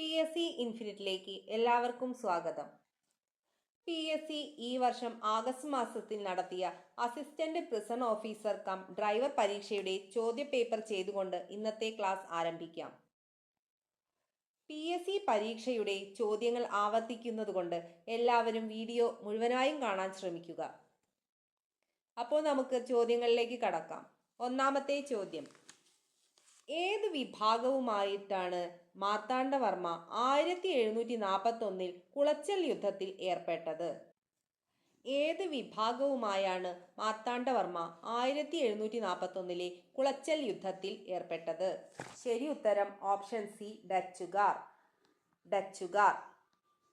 P S C ഇൻഫിനിറ്റിലേക്ക് എല്ലാവർക്കും സ്വാഗതം. P S C ഈ വർഷം ആഗസ്റ്റ് മാസത്തിൽ നടത്തിയ assistant prison officer cum driver പരീക്ഷയുടെ ചോദ്യപേപ്പർ ചെയ്തുകൊണ്ട് ഇന്നത്തെ ക്ലാസ് ആരംഭിക്കാം. പി എസ് സി പരീക്ഷയുടെ ചോദ്യങ്ങൾ ആവർത്തിക്കുന്നതുകൊണ്ട് എല്ലാവരും വീഡിയോ മുഴുവനായും കാണാൻ ശ്രമിക്കുക. അപ്പോൾ നമുക്ക് ചോദ്യങ്ങളിലേക്ക് കടക്കാം. ഒന്നാമത്തെ ചോദ്യം. ഏത് വിഭാഗവുമായിട്ടാണ് മാർത്താണ്ഡവർമ്മ ആയിരത്തി എഴുന്നൂറ്റി നാൽപ്പത്തി ഒന്നിൽ കുളച്ചൽ യുദ്ധത്തിൽ ഏർപ്പെട്ടത്? ഏത് വിഭാഗവുമായാണ് മാർത്താണ്ഡവർമ്മ ആയിരത്തി എഴുന്നൂറ്റി നാൽപ്പത്തി ഒന്നിലെ കുളച്ചൽ യുദ്ധത്തിൽ ഏർപ്പെട്ടത്? ശരി ഉത്തരം ഓപ്ഷൻ സി ഡച്ചുകാർ. ഡച്ചുകാർ.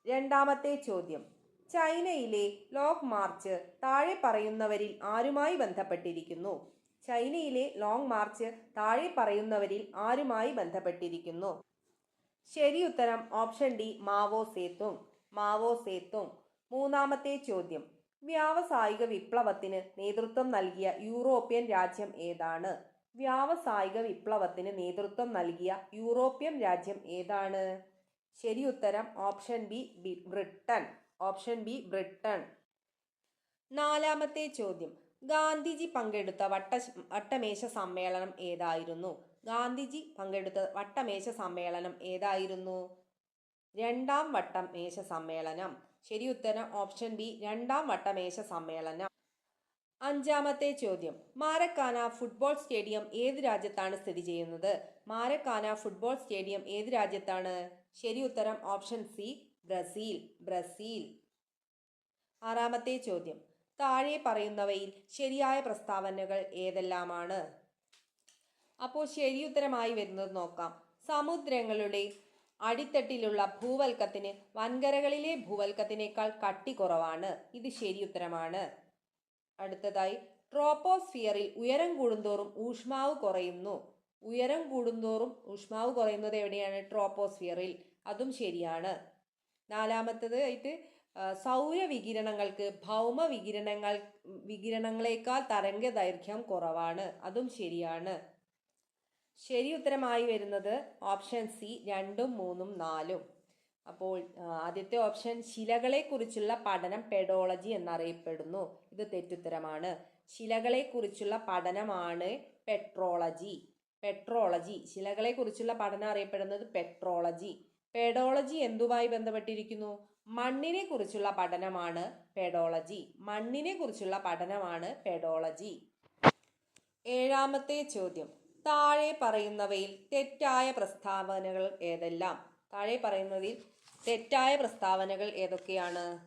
രണ്ടാമത്തെ ചോദ്യം. ചൈനയിലെ ലോക് മാർച്ച് താഴെ പറയുന്നവരിൽ ആരുമായി ബന്ധപ്പെട്ടിരിക്കുന്നു? ചൈനയിലെ ലോങ് മാർച്ച് താഴെ പറയുന്നവരിൽ ആരുമായി ബന്ധപ്പെട്ടിരിക്കുന്നു? ശരി ഉത്തരം option D Mao Zedong Mao Zedong മൂന്നാമത്തെ ചോദ്യം. വ്യാവസായിക വിപ്ലവത്തിന് നേതൃത്വം നൽകിയ യൂറോപ്യൻ രാജ്യം ഏതാണ്? വ്യാവസായിക വിപ്ലവത്തിന് നേതൃത്വം നൽകിയ യൂറോപ്യൻ രാജ്യം ഏതാണ്? ശരി ഉത്തരം option B Britain. Option B Britain. നാലാമത്തെ ചോദ്യം. ഗാന്ധിജി പങ്കെടുത്ത വട്ട വട്ടമേശ സമ്മേളനം ഏതായിരുന്നു? ഗാന്ധിജി പങ്കെടുത്ത വട്ടമേശ സമ്മേളനം ഏതായിരുന്നു? രണ്ടാം വട്ടമേശ സമ്മേളനം. ശരി ഉത്തരം ഓപ്ഷൻ ബി രണ്ടാം വട്ടമേശ സമ്മേളനം. അഞ്ചാമത്തെ ചോദ്യം. മാരക്കാന ഫുട്ബോൾ സ്റ്റേഡിയം ഏത് രാജ്യത്താണ് സ്ഥിതി ചെയ്യുന്നത്? മാരക്കാന ഫുട്ബോൾ സ്റ്റേഡിയം ഏത് രാജ്യത്താണ്? ശരി ഉത്തരം ഓപ്ഷൻ സി ബ്രസീൽ. ബ്രസീൽ. ആറാമത്തെ ചോദ്യം. താഴെ പറയുന്നവയിൽ ശരിയായ പ്രസ്താവനകൾ ഏതെല്ലാമാണ്? അപ്പോൾ ശരിയുത്തരമായി വരുന്നത് നോക്കാം. സമുദ്രങ്ങളുടെ അടിത്തട്ടിലുള്ള ഭൂവൽക്കത്തിന് വൻകരകളിലെ ഭൂവൽക്കത്തിനേക്കാൾ കട്ടി കുറവാണ്. ഇത് ശരിയുത്തരമാണ് അടുത്തതായി ട്രോപ്പോസ്ഫിയറിൽ ഉയരം കൂടുന്തോറും ഊഷ്മാവ് കുറയുന്നു. ഉയരം കൂടുന്തോറും ഊഷ്മാവ് കുറയുന്നത് എവിടെയാണ്? ട്രോപ്പോസ്ഫിയറിൽ. അതും ശരിയാണ്. നാലാമത്തത് ആയിട്ട് സൗരവികിരണങ്ങൾക്ക് ഭൗമ വികിരണങ്ങൾ വികിരണങ്ങളെക്കാൾ തരംഗ ദൈർഘ്യം കുറവാണ്. അതും ശരിയാണ്. ശരി ഉത്തരമായി വരുന്നത് ഓപ്ഷൻ സി രണ്ടും മൂന്നും നാലും. അപ്പോൾ ആദ്യത്തെ ഓപ്ഷൻ ശിലകളെക്കുറിച്ചുള്ള പഠനം പെഡോളജി എന്നറിയപ്പെടുന്നു. ഇത് തെറ്റുത്തരമാണ്. ശിലകളെക്കുറിച്ചുള്ള പഠനമാണ് പെട്രോളജി. പെട്രോളജി. ശിലകളെക്കുറിച്ചുള്ള പഠനം അറിയപ്പെടുന്നത് പെട്രോളജി. പെഡോളജി എന്തുമായി ബന്ധപ്പെട്ടിരിക്കുന്നു? മണ്ണിനെ കുറിച്ചുള്ള പഠനമാണ് പെഡോളജി. മണ്ണിനെ കുറിച്ചുള്ള പഠനമാണ് പെഡോളജി. ഏഴാമത്തെ ചോദ്യം. താഴെ പറയുന്നവയിൽ തെറ്റായ പ്രസ്താവനകൾ ഏതെല്ലാം? താഴെ പറയുന്നതിൽ തെറ്റായ പ്രസ്താവനകൾ ഏതൊക്കെയാണ്?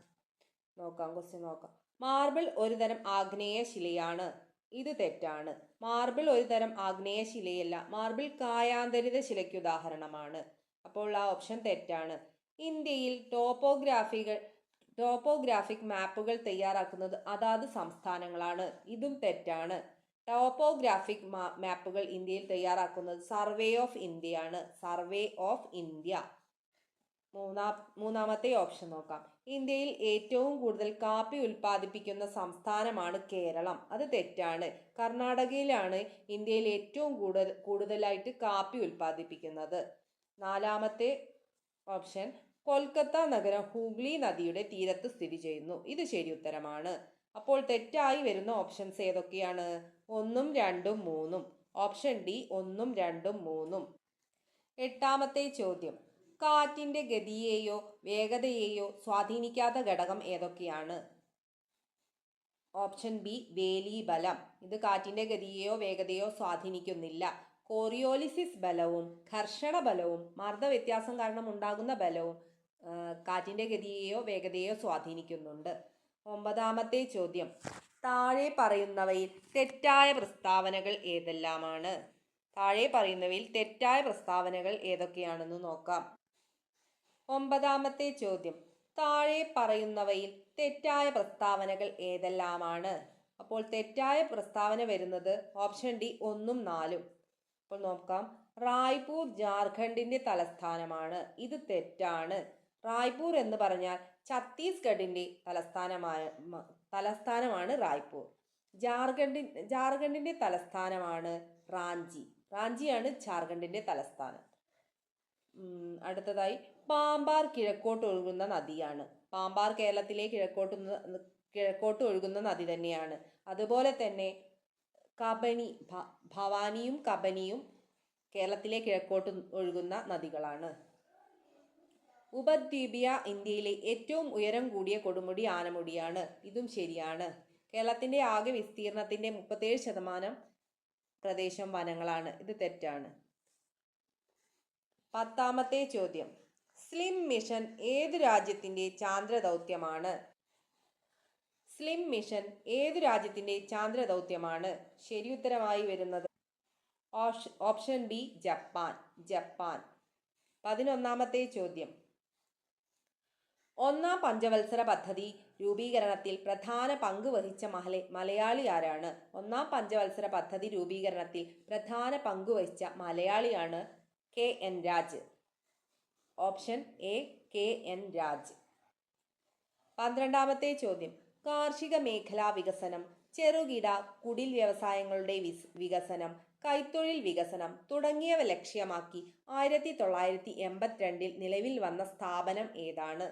നോക്കാം ക്വസ്റ്റ്യൻ നോക്കാം. മാർബിൾ ഒരുതരം ആഗ്നേയ ശിലയാണ്. ഇത് തെറ്റാണ്. മാർബിൾ ഒരുതരം ആഗ്നേയ ശിലയല്ല. മാർബിൾ കായാന്തരിത ശിലയ്ക്ക് ഉദാഹരണമാണ്. അപ്പോൾ ആ ഓപ്ഷൻ തെറ്റാണ്. ഇന്ത്യയിൽ ടോപ്പോഗ്രാഫികൾ ടോപ്പോഗ്രാഫിക് മാപ്പുകൾ തയ്യാറാക്കുന്നത് അതാത് സംസ്ഥാനങ്ങളാണ്. ഇതും തെറ്റാണ്. ടോപ്പോഗ്രാഫിക് മാപ്പുകൾ ഇന്ത്യയിൽ തയ്യാറാക്കുന്നത് സർവേ ഓഫ് ഇന്ത്യയാണ്. Survey of India. മൂന്നാം മൂന്നാമത്തെ ഓപ്ഷൻ നോക്കാം. ഇന്ത്യയിൽ ഏറ്റവും കൂടുതൽ കാപ്പി ഉൽപ്പാദിപ്പിക്കുന്ന സംസ്ഥാനമാണ് കേരളം. അത് തെറ്റാണ്. കർണാടകയിലാണ് ഇന്ത്യയിൽ ഏറ്റവും കൂടുതൽ കൂടുതലായിട്ട് കാപ്പി ഉൽപ്പാദിപ്പിക്കുന്നത്. നാലാമത്തെ ഓപ്ഷൻ കൊൽക്കത്ത നഗരം ഹൂഗ്ലി നദിയുടെ തീരത്ത് സ്ഥിതി ചെയ്യുന്നു. ഇത് ശരി ഉത്തരമാണ്. അപ്പോൾ തെറ്റായി വരുന്ന ഓപ്ഷൻസ് ഏതൊക്കെയാണ്? ഒന്നും രണ്ടും മൂന്നും. ഓപ്ഷൻ ഡി ഒന്നും രണ്ടും മൂന്നും. എട്ടാമത്തെ ചോദ്യം. കാറ്റിന്റെ ഗതിയെയോ വേഗതയെയോ സ്വാധീനിക്കാത്ത ഘടകം ഏതൊക്കെയാണ്? ഓപ്ഷൻ ബി വേലി ബലം. ഇത് കാറ്റിന്റെ ഗതിയെയോ വേഗതയോ സ്വാധീനിക്കുന്നില്ല. കോറിയോലിസിസ് ബലവും ഘർഷണ ബലവും മർദ്ദ വ്യത്യാസം കാരണം ഉണ്ടാകുന്ന ബലവും ആ, കാറ്റിന്റെ ഗതിയെയോ വേഗതയോ സ്വാധീനിക്കുന്നുണ്ട്. ഒമ്പതാമത്തെ ചോദ്യം. താഴെ പറയുന്നവയിൽ തെറ്റായ പ്രസ്താവനകൾ ഏതെല്ലാമാണ്? താഴെ പറയുന്നവയിൽ തെറ്റായ പ്രസ്താവനകൾ ഏതൊക്കെയാണെന്ന് നോക്കാം. ഒമ്പതാമത്തെ ചോദ്യം. താഴെ പറയുന്നവയിൽ തെറ്റായ പ്രസ്താവനകൾ ഏതെല്ലാമാണ്? അപ്പോൾ തെറ്റായ പ്രസ്താവന വരുന്നത് ഓപ്ഷൻ ഡി ഒന്നും നാലും. അപ്പോൾ നോക്കാം. റായ്പൂർ ജാർഖണ്ഡിന്റെ തലസ്ഥാനമാണ്. ഇത് തെറ്റാണ്. റായ്പൂർ എന്ന് പറഞ്ഞാൽ ഛത്തീസ്ഗഡിന്റെ തലസ്ഥാനമായ തലസ്ഥാനമാണ് റായ്പൂർ. ജാർഖണ്ഡി ജാർഖണ്ഡിന്റെ തലസ്ഥാനമാണ് റാഞ്ചി. റാഞ്ചിയാണ് ജാർഖണ്ഡിന്റെ തലസ്ഥാനം. അടുത്തതായി പാമ്പാർ കിഴക്കോട്ട് ഒഴുകുന്ന നദിയാണ്. പാമ്പാർ കേരളത്തിലെ കിഴക്കോട്ട് കിഴക്കോട്ട് ഒഴുകുന്ന നദി തന്നെയാണ്. അതുപോലെ തന്നെ കബനി ഭവാനിയും കബനിയും കേരളത്തിലെ കിഴക്കോട്ട് ഒഴുകുന്ന നദികളാണ്. ഉപദ്വീപിയ ഇന്ത്യയിലെ ഏറ്റവും ഉയരം കൂടിയ കൊടുമുടി ആനമുടിയാണ്. ഇതും ശരിയാണ്. കേരളത്തിന്റെ ആകെ വിസ്തീർണത്തിന്റെ മുപ്പത്തേഴ് ശതമാനം പ്രദേശം വനങ്ങളാണ്. ഇത് തെറ്റാണ്. പത്താമത്തെ ചോദ്യം. സ്ലിം മിഷൻ ഏത് രാജ്യത്തിന്റെ ചാന്ദ്ര ദൗത്യമാണ്? സ്ലിം മിഷൻ ഏത് രാജ്യത്തിന്റെ ചാന്ദ്ര ദൗത്യമാണ്? ശരിയുത്തരമായി വരുന്നത് ഓപ്ഷൻ ബി ജപ്പാൻ. ജപ്പാൻ. പതിനൊന്നാമത്തെ ചോദ്യം. ഒന്നാം പഞ്ചവത്സര പദ്ധതി രൂപീകരണത്തിൽ പ്രധാന പങ്ക് വഹിച്ച മഹലെ മലയാളി ആരാണ് ഒന്നാം പഞ്ചവത്സര പദ്ധതി രൂപീകരണത്തിൽ പ്രധാന പങ്ക് വഹിച്ച മലയാളിയാണ് K N Raj. Option A K N Raj. പന്ത്രണ്ടാമത്തെ ചോദ്യം. കാർഷിക മേഖലാ വികസനം ചെറുകിട കുടിൽ വ്യവസായങ്ങളുടെ വിസ് വികസനം കൈത്തൊഴിൽ വികസനം തുടങ്ങിയവ ലക്ഷ്യമാക്കി ആയിരത്തി തൊള്ളായിരത്തി എൺപത്തിരണ്ടിൽ നിലവിൽ വന്ന സ്ഥാപനം ഏതാണ്?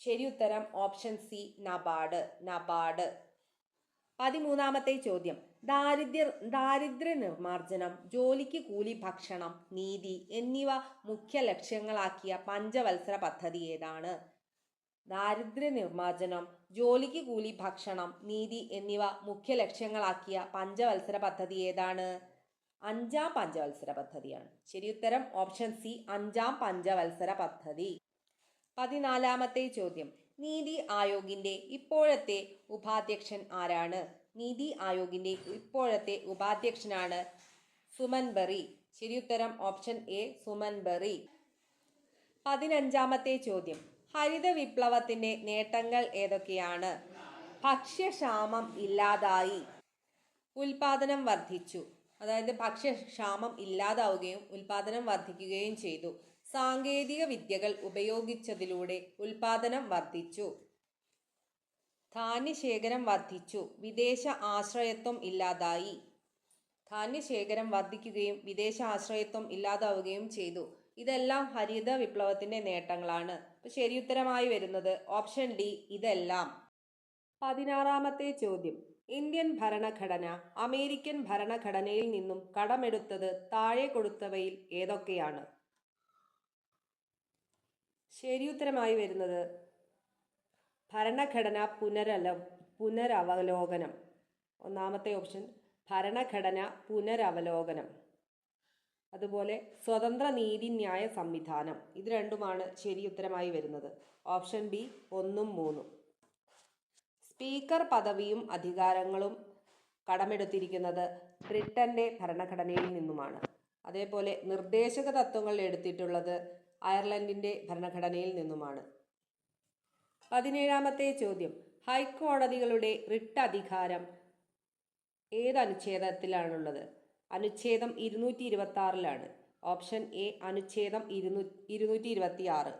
ശരിയുത്തരം ഓപ്ഷൻ സി നബാഡ് നബാഡ് പതിമൂന്നാമത്തെ ചോദ്യം. ദാരിദ്ര്യ ദാരിദ്ര്യ നിർമ്മാർജനം ജോലിക്ക് കൂലി ഭക്ഷണം നീതി എന്നിവ മുഖ്യ ലക്ഷ്യങ്ങളാക്കിയ പഞ്ചവത്സര പദ്ധതി ഏതാണ്? ദാരിദ്ര്യ നിർമ്മാർജനം ജോലിക്ക് കൂലി ഭക്ഷണം നീതി എന്നിവ മുഖ്യ ലക്ഷ്യങ്ങളാക്കിയ പഞ്ചവത്സര പദ്ധതി ഏതാണ്? അഞ്ചാം പഞ്ചവത്സര പദ്ധതിയാണ്. ശരിയുത്തരം ഓപ്ഷൻ സി അഞ്ചാം പഞ്ചവത്സര പദ്ധതി. പതിനാലാമത്തെ ചോദ്യം. നീതി ആയോഗിന്റെ ഇപ്പോഴത്തെ ഉപാധ്യക്ഷൻ ആരാണ്? നീതി ആയോഗിന്റെ ഇപ്പോഴത്തെ ഉപാധ്യക്ഷനാണ് സുമൻ ബറി ശരിയുത്തരം ഓപ്ഷൻ എ സുമൻ ബറി പതിനഞ്ചാമത്തെ ചോദ്യം. ഹരിത വിപ്ലവത്തിന്റെ നേട്ടങ്ങൾ ഏതൊക്കെയാണ്? ഭക്ഷ്യക്ഷാമം ഇല്ലാതായി. ഉൽപാദനം വർദ്ധിച്ചു. അതായത് ഭക്ഷ്യക്ഷാമം ഇല്ലാതാവുകയും ഉൽപാദനം വർദ്ധിക്കുകയും ചെയ്തു. സാങ്കേതിക വിദ്യകൾ ഉപയോഗിച്ചതിലൂടെ ഉൽപാദനം വർദ്ധിച്ചു. ധാന്യശേഖരം വർദ്ധിച്ചു. വിദേശ ആശ്രയത്വം ഇല്ലാതായി. ധാന്യശേഖരം വർദ്ധിക്കുകയും വിദേശ ആശ്രയത്വം ഇല്ലാതാവുകയും ചെയ്തു. ഇതെല്ലാം ഹരിത വിപ്ലവത്തിന്റെ നേട്ടങ്ങളാണ്. ശരിയുത്തരമായി വരുന്നത് ഓപ്ഷൻ ഡി ഇതെല്ലാം. പതിനാറാമത്തെ ചോദ്യം. ഇന്ത്യൻ ഭരണഘടന അമേരിക്കൻ ഭരണഘടനയിൽ നിന്നും കടമെടുത്തത് താഴെ കൊടുത്തവയിൽ ഏതൊക്കെയാണ്? ശരിയുത്തരമായി വരുന്നത്. ഭരണഘടന പുനരല പുനരവലോകനം. ഒന്നാമത്തെ ഓപ്ഷൻ ഭരണഘടന പുനരവലോകനം. അതുപോലെ സ്വതന്ത്ര നീതിന്യായ സംവിധാനം. ഇത് രണ്ടുമാണ് ശരിയുത്തരമായി വരുന്നത്. ഓപ്ഷൻ ബി ഒന്നും മൂന്നും. സ്പീക്കർ പദവിയും അധികാരങ്ങളും കടമെടുത്തിരിക്കുന്നത് ബ്രിട്ടന്റെ ഭരണഘടനയിൽ നിന്നുമാണ്. അതേപോലെ നിർദ്ദേശക തത്വങ്ങൾ എടുത്തിട്ടുള്ളത് അയർലൻഡിന്റെ ഭരണഘടനയിൽ നിന്നുമാണ്. പതിനേഴാമത്തെ ചോദ്യം. ഹൈക്കോടതികളുടെ റിട്ട് അധികാരം ഏത് അനുച്ഛേദത്തിലാണുള്ളത് അനുച്ഛേദം ഇരുന്നൂറ്റി ഇരുപത്തി ആറിലാണ് ഓപ്ഷൻ എ അനുച്ഛേദം ഇരുന്നൂ ഇരുന്നൂറ്റി ഇരുപത്തി ആറ്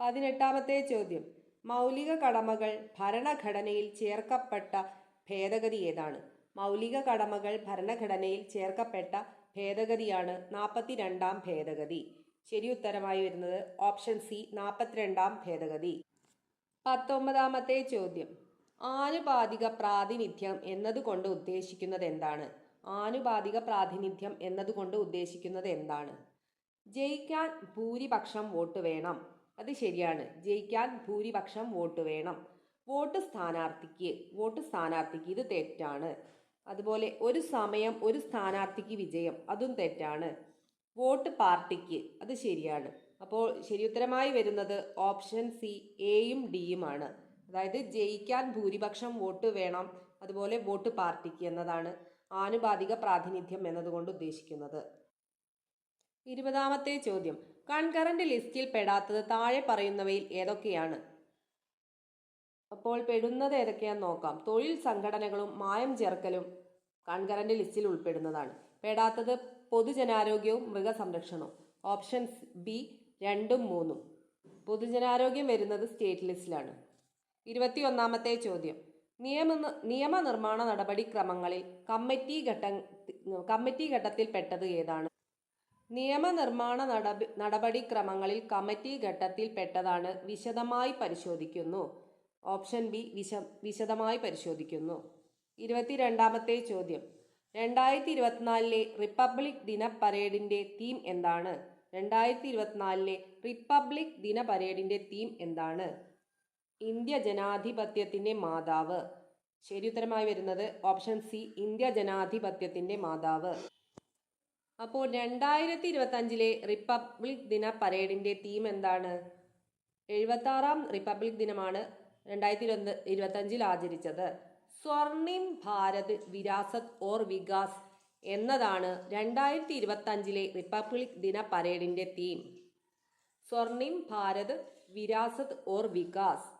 പതിനെട്ടാമത്തെ ചോദ്യം. മൗലിക കടമകൾ ഭരണഘടനയിൽ ചേർക്കപ്പെട്ട ഭേദഗതി ഏതാണ്? മൗലിക കടമകൾ ഭരണഘടനയിൽ ചേർക്കപ്പെട്ട ഭേദഗതിയാണ് നാൽപ്പത്തിരണ്ടാം ഭേദഗതി. ശരിയുത്തരമായി വരുന്നത് ഓപ്ഷൻ സി നാൽപ്പത്തിരണ്ടാം ഭേദഗതി. പത്തൊമ്പതാമത്തെ ചോദ്യം. ആനുപാതിക പ്രാതിനിധ്യം എന്നതുകൊണ്ട് ഉദ്ദേശിക്കുന്നത് എന്താണ്? ആനുപാതിക പ്രാതിനിധ്യം എന്നതുകൊണ്ട് ഉദ്ദേശിക്കുന്നത് എന്താണ്? ജയിക്കാൻ ഭൂരിപക്ഷം വോട്ട് വേണം. അത് ശരിയാണ്. ജയിക്കാൻ ഭൂരിപക്ഷം വോട്ട് വേണം. വോട്ട് സ്ഥാനാർത്ഥിക്ക് വോട്ട് സ്ഥാനാർത്ഥിക്ക് ഇത് തെറ്റാണ്. അതുപോലെ ഒരു സമയം ഒരു സ്ഥാനാർത്ഥിക്ക് വിജയം അതും തെറ്റാണ്. വോട്ട് പാർട്ടിക്ക്. അത് ശരിയാണ്. അപ്പോൾ ശരിയുത്തരമായി വരുന്നത് ഓപ്ഷൻ സി എയും ഡിയുമാണ് അതായത് ജയിക്കാൻ ഭൂരിപക്ഷം വോട്ട് വേണം അതുപോലെ വോട്ട് പാർട്ടിക്ക് എന്നതാണ് ആനുപാതിക പ്രാതിനിധ്യം എന്നതുകൊണ്ട് ഉദ്ദേശിക്കുന്നത്. ഇരുപതാമത്തെ ചോദ്യം. കൺകറന്റ് ലിസ്റ്റിൽ പെടാത്തത് താഴെ പറയുന്നവയിൽ ഏതൊക്കെയാണ്? അപ്പോൾ പെടുന്നത് ഏതൊക്കെയാന്ന് നോക്കാം. തൊഴിൽ സംഘടനകളും മായം ചേർക്കലും കൺകറന്റ് ലിസ്റ്റിൽ ഉൾപ്പെടുന്നതാണ്. പെടാത്തത് പൊതുജനാരോഗ്യവും മൃഗസംരക്ഷണവും. ഓപ്ഷൻസ് ബി രണ്ടും മൂന്നും. പൊതുജനാരോഗ്യം വരുന്നത് സ്റ്റേറ്റ് ലിസ്റ്റിലാണ്. ഇരുപത്തി ഒന്നാമത്തെ ചോദ്യം. നിയമ നിയമനിർമ്മാണ നടപടിക്രമങ്ങളിൽ കമ്മിറ്റി ഘട്ട കമ്മിറ്റി ഘട്ടത്തിൽ പെട്ടത് ഏതാണ്? നിയമനിർമ്മാണ നടപടി നടപടിക്രമങ്ങളിൽ കമ്മിറ്റി ഘട്ടത്തിൽപ്പെട്ടതാണ് വിശദമായി പരിശോധിക്കുന്നു. ഓപ്ഷൻ ബി വിശ വിശദമായി പരിശോധിക്കുന്നു. ഇരുപത്തിരണ്ടാമത്തെ ചോദ്യം. രണ്ടായിരത്തി ഇരുപത്തിനാലിലെ റിപ്പബ്ലിക് ദിന പരേഡിന്റെ തീം എന്താണ്? രണ്ടായിരത്തി ഇരുപത്തിനാലിലെ റിപ്പബ്ലിക് ദിന പരേഡിന്റെ തീം എന്താണ്? ഇന്ത്യ ജനാധിപത്യത്തിന്റെ മാതാവ്. ശരി ഉത്തരമായി വരുന്നത് ഓപ്ഷൻ സി ഇന്ത്യ ജനാധിപത്യത്തിന്റെ മാതാവ്. അപ്പോൾ രണ്ടായിരത്തി ഇരുപത്തഞ്ചിലെ റിപ്പബ്ലിക് ദിന പരേഡിന്റെ തീം എന്താണ്? എഴുപത്തി ആറാം റിപ്പബ്ലിക് ദിനമാണ് രണ്ടായിരത്തി ഇരുപത്തി ഇരുപത്തി ആചരിച്ചത്. സ്വർണിം ഭാരത് വിരാസത് ഓർ വികാസ് എന്നതാണ് രണ്ടായിരത്തി ഇരുപത്തഞ്ചിലെ റിപ്പബ്ലിക് ദിന പരേഡിന്റെ തീം. സ്വർണിം ഭാരത് വിരാസത് ഓർ വികാസ്.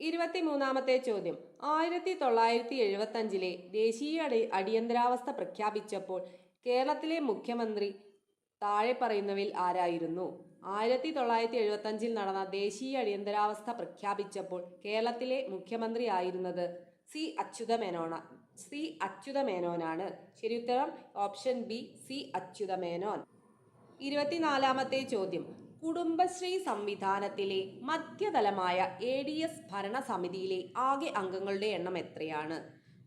ഇരുപത്തിമൂന്നാമത്തെ ചോദ്യം. ആയിരത്തി തൊള്ളായിരത്തി എഴുപത്തഞ്ചിലെ ദേശീയ അടി അടിയന്തരാവസ്ഥ പ്രഖ്യാപിച്ചപ്പോൾ കേരളത്തിലെ മുഖ്യമന്ത്രി താഴെ പറയുന്നവയിൽ ആരായിരുന്നു? ആയിരത്തി തൊള്ളായിരത്തി എഴുപത്തഞ്ചിൽ നടന്ന ദേശീയ അടിയന്തരാവസ്ഥ പ്രഖ്യാപിച്ചപ്പോൾ കേരളത്തിലെ മുഖ്യമന്ത്രി ആയിരുന്നത് സി അച്യുതമേനോണ സി അച്യുതമേനോനാണ്. ശരിയുത്തരം ഓപ്ഷൻ ബി സി അച്യുതമേനോൻ. ഇരുപത്തിനാലാമത്തെ ചോദ്യം. കുടുംബശ്രീ സംവിധാനത്തിലെ മധ്യതലമായ എ ഡി എസ് ഭരണസമിതിയിലെ ആകെ അംഗങ്ങളുടെ എണ്ണം എത്രയാണ്?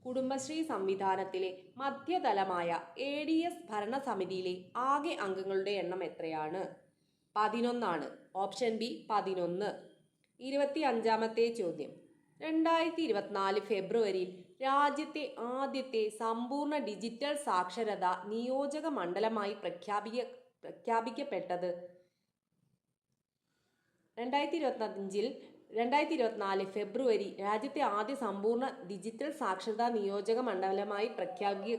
കുടുംബശ്രീ സംവിധാനത്തിലെ മധ്യതലമായ എ ഡി എസ് ഭരണസമിതിയിലെ ആകെ അംഗങ്ങളുടെ എണ്ണം എത്രയാണ്? പതിനൊന്നാണ്. ഓപ്ഷൻ ബി പതിനൊന്ന്. ഇരുപത്തി അഞ്ചാമത്തെ ചോദ്യം. രണ്ടായിരത്തി ഇരുപത്തിനാല് ഫെബ്രുവരിയിൽ രാജ്യത്തെ ആദ്യത്തെ സമ്പൂർണ ഡിജിറ്റൽ സാക്ഷരത നിയോജക മണ്ഡലമായി പ്രഖ്യാപിക്ക പ്രഖ്യാപിക്കപ്പെട്ടത് രണ്ടായിരത്തി ഇരുപത്തഞ്ചിൽ രണ്ടായിരത്തി ഇരുപത്തിനാല് ഫെബ്രുവരി രാജ്യത്തെ ആദ്യ സമ്പൂർണ ഡിജിറ്റൽ സാക്ഷരതാ നിയോജക മണ്ഡലമായി പ്രഖ്യാപി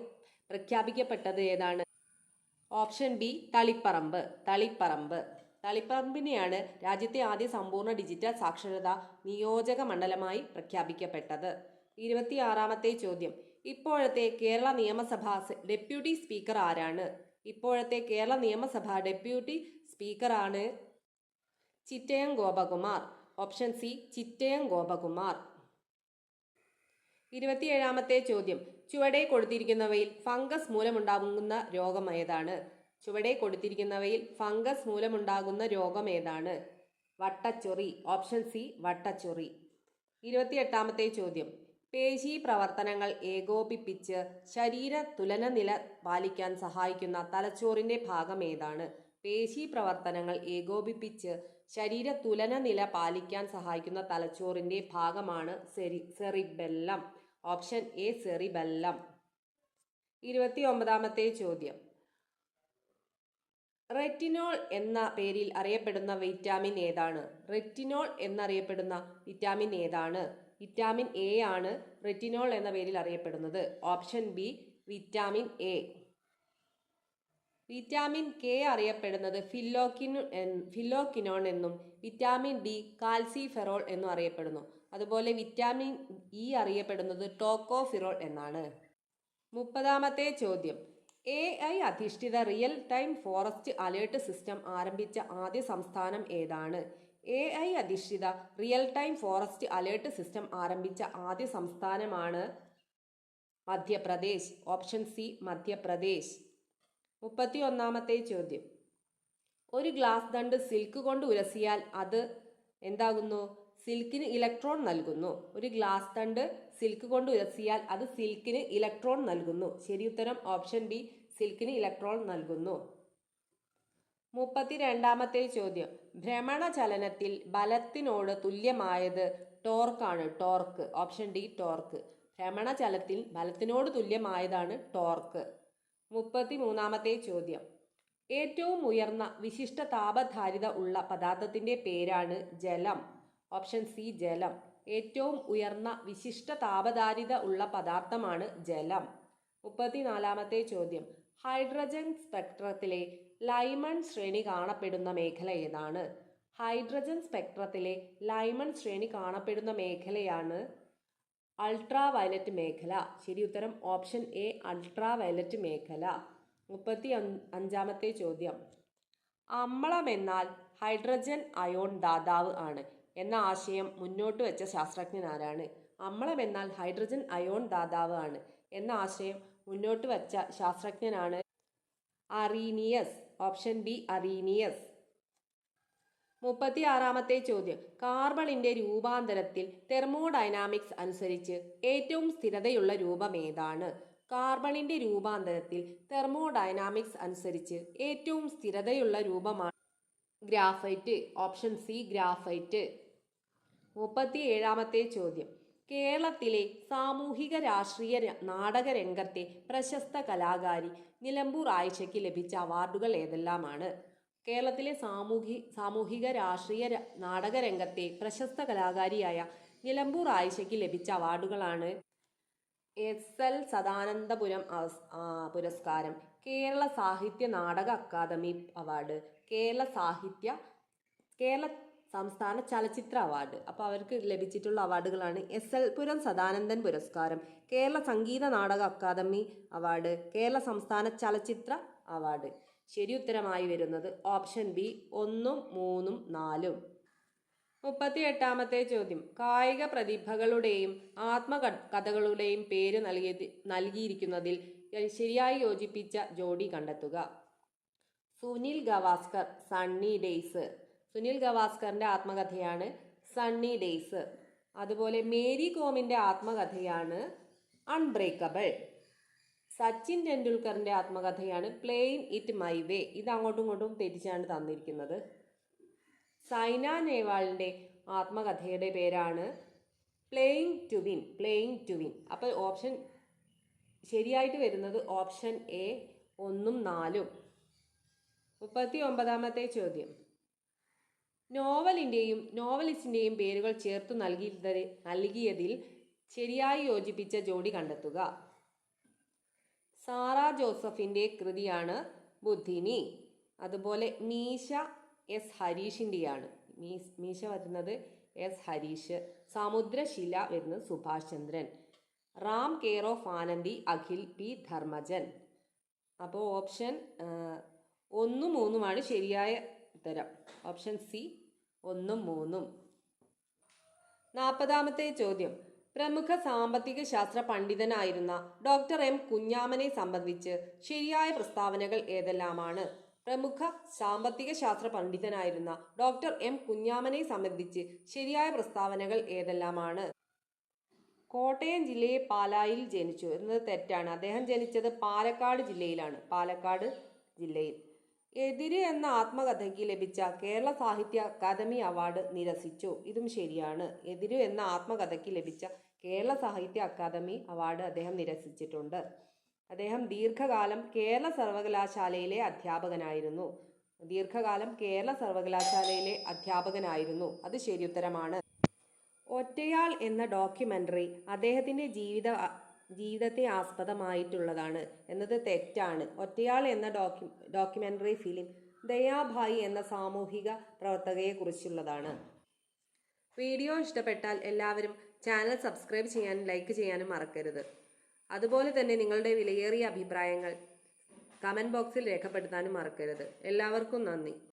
പ്രഖ്യാപിക്കപ്പെട്ടത് ഏതാണ്? Option B Taliparamba Taliparamba. തളിപ്പറമ്പിനെയാണ് രാജ്യത്തെ ആദ്യ സമ്പൂർണ ഡിജിറ്റൽ സാക്ഷരത നിയോജക മണ്ഡലമായി പ്രഖ്യാപിക്കപ്പെട്ടത്. ഇരുപത്തിയാറാമത്തെ ചോദ്യം. ഇപ്പോഴത്തെ കേരള നിയമസഭ ഡെപ്യൂട്ടി സ്പീക്കർ ആരാണ്? ഇപ്പോഴത്തെ കേരള നിയമസഭ ഡെപ്യൂട്ടി സ്പീക്കറാണ് Chittayam Gopakumar. Option C Chittayam Gopakumar. ഇരുപത്തിയേഴാമത്തെ ചോദ്യം. ചുവടെ കൊടുത്തിരിക്കുന്നവയിൽ ഫംഗസ് മൂലമുണ്ടാകുന്ന രോഗം ഏതാണ്? ചുവടെ കൊടുത്തിരിക്കുന്നവയിൽ ഫംഗസ് മൂലമുണ്ടാകുന്ന രോഗം ഏതാണ്? വട്ടച്ചൊറി ഓപ്ഷൻ സി വട്ടച്ചൊറി. ഇരുപത്തിയെട്ടാമത്തെ ചോദ്യം. പേശി പ്രവർത്തനങ്ങൾ ഏകോപിപ്പിച്ച് ശരീര തുലനനില പാലിക്കാൻ സഹായിക്കുന്ന തലച്ചോറിന്റെ ഭാഗം ഏതാണ്? പേശി പ്രവർത്തനങ്ങൾ ഏകോപിപ്പിച്ച് ശരീര തുലനനില പാലിക്കാൻ സഹായിക്കുന്ന തലച്ചോറിന്റെ ഭാഗമാണ് cere cerebellum. Option A cerebellum. ഇരുപത്തി ഒമ്പതാമത്തെ ചോദ്യം. റെറ്റിനോൾ എന്ന പേരിൽ അറിയപ്പെടുന്ന വിറ്റാമിൻ ഏതാണ്? റെറ്റിനോൾ എന്നറിയപ്പെടുന്ന വിറ്റാമിൻ ഏതാണ്? വിറ്റാമിൻ എ ആണ് റെറ്റിനോൾ എന്ന പേരിൽ അറിയപ്പെടുന്നത്. Option B vitamin A. Vitamin K അറിയപ്പെടുന്നത് ഫില്ലോക്കിനു ഫില്ലോക്കിനോൺ എന്നും വിറ്റാമിൻ ഡി കാൽസിഫെറോൾ എന്നും അറിയപ്പെടുന്നു. അതുപോലെ വിറ്റാമിൻ ഇ അറിയപ്പെടുന്നത് ടോക്കോഫിറോൾ എന്നാണ്. മുപ്പതാമത്തെ ചോദ്യം. എ ഐ അധിഷ്ഠിത real time forest alert system ആരംഭിച്ച ആദ്യ സംസ്ഥാനം ഏതാണ്? എ ഐ അധിഷ്ഠിത real time forest alert system ആരംഭിച്ച ആദ്യ സംസ്ഥാനമാണ് മധ്യപ്രദേശ്. Option C Madhya Pradesh. മുപ്പത്തി ഒന്നാമത്തെ ചോദ്യം. ഒരു ഗ്ലാസ് ദണ്ട് സിൽക്ക് കൊണ്ട് ഉരസിയാൽ അത് എന്താകുന്നു? സിൽക്കിന് ഇലക്ട്രോൺ നൽകുന്നു. ഒരു ഗ്ലാസ് തണ്ട് സിൽക്ക് കൊണ്ട് ഉരസിയാൽ അത് സിൽക്കിന് ഇലക്ട്രോൺ നൽകുന്നു. ശരി ഉത്തരം ഓപ്ഷൻ ബി സിൽക്കിന് ഇലക്ട്രോൺ നൽകുന്നു. മുപ്പത്തി രണ്ടാമത്തെ ചോദ്യം. ഭ്രമണചലനത്തിൽ ബലത്തിനോട് തുല്യമായത് ടോർക്കാണ് ടോർക്ക്. Option D torque. ഭ്രമണ ചലത്തിൽ ബലത്തിനോട് തുല്യമായതാണ് ടോർക്ക്. മുപ്പത്തി മൂന്നാമത്തെ ചോദ്യം. ഏറ്റവും ഉയർന്ന വിശിഷ്ട താപധാരിത ഉള്ള പദാർത്ഥത്തിന്റെ പേരാണ് ജലം. ഓപ്ഷൻ സി ജലം. ഏറ്റവും ഉയർന്ന വിശിഷ്ട താപധാരിത ഉള്ള പദാർത്ഥമാണ് ജലം. മുപ്പത്തിനാലാമത്തെ ചോദ്യം. ഹൈഡ്രജൻ സ്പെക്ട്രത്തിലെ ലൈമൺ ശ്രേണി കാണപ്പെടുന്ന മേഖല ഏതാണ്? ഹൈഡ്രജൻ സ്പെക്ട്രത്തിലെ ലൈമൺ ശ്രേണി കാണപ്പെടുന്ന മേഖലയാണ് അൾട്രാ വയലറ്റ് മേഖല. ശരി ഉത്തരം ഓപ്ഷൻ എ അൾട്രാ വയലറ്റ് മേഖല. മുപ്പത്തി അഞ്ചാമത്തെ ചോദ്യം. അമ്ലം എന്നാൽ ഹൈഡ്രജൻ അയോൺ ദാതാവ് ആണ്. എന്ന ആശയം മുന്നോട്ട് വെച്ച ശാസ്ത്രജ്ഞൻ ആരാണ് അമ്ലം എന്നാൽ ഹൈഡ്രജൻ അയോൺ ദാതാവ് ആണ് എന്ന ആശയം മുന്നോട്ട് വച്ച ശാസ്ത്രജ്ഞനാണ് അറീനിയസ് ഓപ്ഷൻ ബി അറീനിയസ്. മുപ്പത്തി ആറാമത്തെ ചോദ്യം. കാർബണിന്റെ രൂപാന്തരത്തിൽ തെർമോഡൈനാമിക്സ് അനുസരിച്ച് ഏറ്റവും സ്ഥിരതയുള്ള രൂപം ഏതാണ്? കാർബണിന്റെ രൂപാന്തരത്തിൽ തെർമോഡൈനാമിക്സ് അനുസരിച്ച് ഏറ്റവും സ്ഥിരതയുള്ള രൂപമാണ് ഗ്രാഫൈറ്റ് ഓപ്ഷൻ സി ഗ്രാഫൈറ്റ്. മുപ്പത്തി ഏഴാമത്തെ ചോദ്യം. കേരളത്തിലെ സാമൂഹിക രാഷ്ട്രീയ നാടകരംഗത്തെ നാടക രംഗത്തെ പ്രശസ്ത കലാകാരി നിലമ്പൂർ ആയിഷയ്ക്ക് ലഭിച്ച അവാർഡുകൾ ഏതെല്ലാമാണ്? കേരളത്തിലെ സാമൂഹി സാമൂഹിക രാഷ്ട്രീയ നാടകരംഗത്തെ നാടക രംഗത്തെ പ്രശസ്ത കലാകാരിയായ നിലമ്പൂർ ആയിഷയ്ക്ക് ലഭിച്ച അവാർഡുകളാണ് എസ് എൽ സദാനന്ദപുരം പുരസ്കാരം കേരള സാഹിത്യ നാടക അക്കാദമി അവാർഡ് കേരള സാഹിത്യ കേരള സംസ്ഥാന ചലച്ചിത്ര അവാർഡ്. അപ്പോൾ അവർക്ക് ലഭിച്ചിട്ടുള്ള അവാർഡുകളാണ് എസ് എൽ പുരം സദാനന്ദൻ പുരസ്കാരം കേരള സംഗീത നാടക അക്കാദമി അവാർഡ് കേരള സംസ്ഥാന ചലച്ചിത്ര അവാർഡ്. ശരി ഉത്തരമായി വരുന്നത് ഓപ്ഷൻ ബി ഒന്നും മൂന്നും നാലും. മുപ്പത്തി എട്ടാമത്തെ ചോദ്യം. കായിക പ്രതിഭകളുടെയും ആത്മകഥകളുടെയും പേര് നൽകിയത് നൽകിയിരിക്കുന്നതിൽ ശരിയായി യോജിപ്പിച്ച ജോഡി കണ്ടെത്തുക. Sunil Gavaskar sunny days. Sunil ഗവാസ്കറിന്റെ ആത്മകഥയാണ് സണ്ണി ഡേയ്സ് അതുപോലെ മേരി കോമിന്റെ ആത്മകഥയാണ് അൺബ്രേക്കബിൾ സച്ചിൻ ടെണ്ടുൽക്കറിന്റെ ആത്മകഥയാണ് പ്ലെയിൻ ഇറ്റ് മൈ വേ ഇത് അങ്ങോട്ടും ഇങ്ങോട്ടും തെറ്റിച്ചാണ് തന്നിരിക്കുന്നത്. സൈന നേവാളിന്റെ ആത്മകഥയുടെ പേരാണ് playing to win playing to win അപ്പോൾ ഓപ്ഷൻ ശരിയായിട്ട് വരുന്നത് ഓപ്ഷൻ എ ഒന്നും നാലും. മുപ്പത്തി ഒമ്പതാമത്തെ ചോദ്യം. നോവലിന്റെയും നോവലിസ്റ്റിന്റെയും പേരുകൾ ചേർത്തു നൽകിയത് നൽകിയതിൽ ശരിയായി യോജിപ്പിച്ച ജോഡി കണ്ടെത്തുക. സാറ ജോസഫിന്റെ കൃതിയാണ് ബുദ്ധിനി അതുപോലെ മീശ എസ് ഹരീഷിന്റെയാണ് മീസ് മീശ വരുന്നത് എസ് ഹരീഷ്. സമുദ്രശില വരുന്നത് Subhash Chandran. Ram care of Anandi Akhil P Dharmajan. അപ്പോൾ ഓപ്ഷൻ ഒന്നും മൂന്നുമാണ് ശരിയായ ഉത്തരം. ഓപ്ഷൻ സി ഒന്നും മൂന്നും. നാൽപ്പതാമത്തെ ചോദ്യം. പ്രമുഖ സാമ്പത്തിക ശാസ്ത്ര പണ്ഡിതനായിരുന്ന ഡോക്ടർ എം കുഞ്ഞാമനെ സംബന്ധിച്ച് ശരിയായ പ്രസ്താവനകൾ ഏതെല്ലാമാണ്? പ്രമുഖ സാമ്പത്തിക ശാസ്ത്ര പണ്ഡിതനായിരുന്ന ഡോക്ടർ എം കുഞ്ഞാമനെ സംബന്ധിച്ച് ശരിയായ പ്രസ്താവനകൾ ഏതെല്ലാമാണ്? കോട്ടയം ജില്ലയെ പാലായിൽ ജനിച്ചു. എന്നത് തെറ്റാണ്. അദ്ദേഹം ജനിച്ചത് പാലക്കാട് ജില്ലയിലാണ്. പാലക്കാട് ജില്ലയിൽ. എതിര് എന്ന ആത്മകഥയ്ക്ക് ലഭിച്ച കേരള സാഹിത്യ അക്കാദമി അവാർഡ് നിരസിച്ചു. ഇതും ശരിയാണ്. എതിര് എന്ന ആത്മകഥയ്ക്ക് ലഭിച്ച കേരള സാഹിത്യ അക്കാദമി അവാർഡ് അദ്ദേഹം നിരസിച്ചിട്ടുണ്ട്. അദ്ദേഹം ദീർഘകാലം കേരള സർവകലാശാലയിലെ അധ്യാപകനായിരുന്നു. ദീർഘകാലം കേരള സർവകലാശാലയിലെ അധ്യാപകനായിരുന്നു. അത് ശരിയുത്തരമാണ്. ഒറ്റയാൾ എന്ന ഡോക്യുമെന്ററി അദ്ദേഹത്തിന്റെ ജീവിത ജീവിതത്തെ ആസ്പദമായിട്ടുള്ളതാണ്. എന്നത് തെറ്റാണ്. ഒറ്റയാൾ എന്ന ഡോക്യു ഡോക്യുമെന്ററി ഫിലിം ദയാഭായി എന്ന സാമൂഹിക പ്രവർത്തകയെക്കുറിച്ചുള്ളതാണ്. വീഡിയോ ഇഷ്ടപ്പെട്ടാൽ എല്ലാവരും ചാനൽ സബ്സ്ക്രൈബ് ചെയ്യാനും ലൈക്ക് ചെയ്യാനും മറക്കരുത്. അതുപോലെ തന്നെ നിങ്ങളുടെ വിലയേറിയ അഭിപ്രായങ്ങൾ കമന്റ് ബോക്സിൽ രേഖപ്പെടുത്താനും മറക്കരുത്. എല്ലാവർക്കും നന്ദി.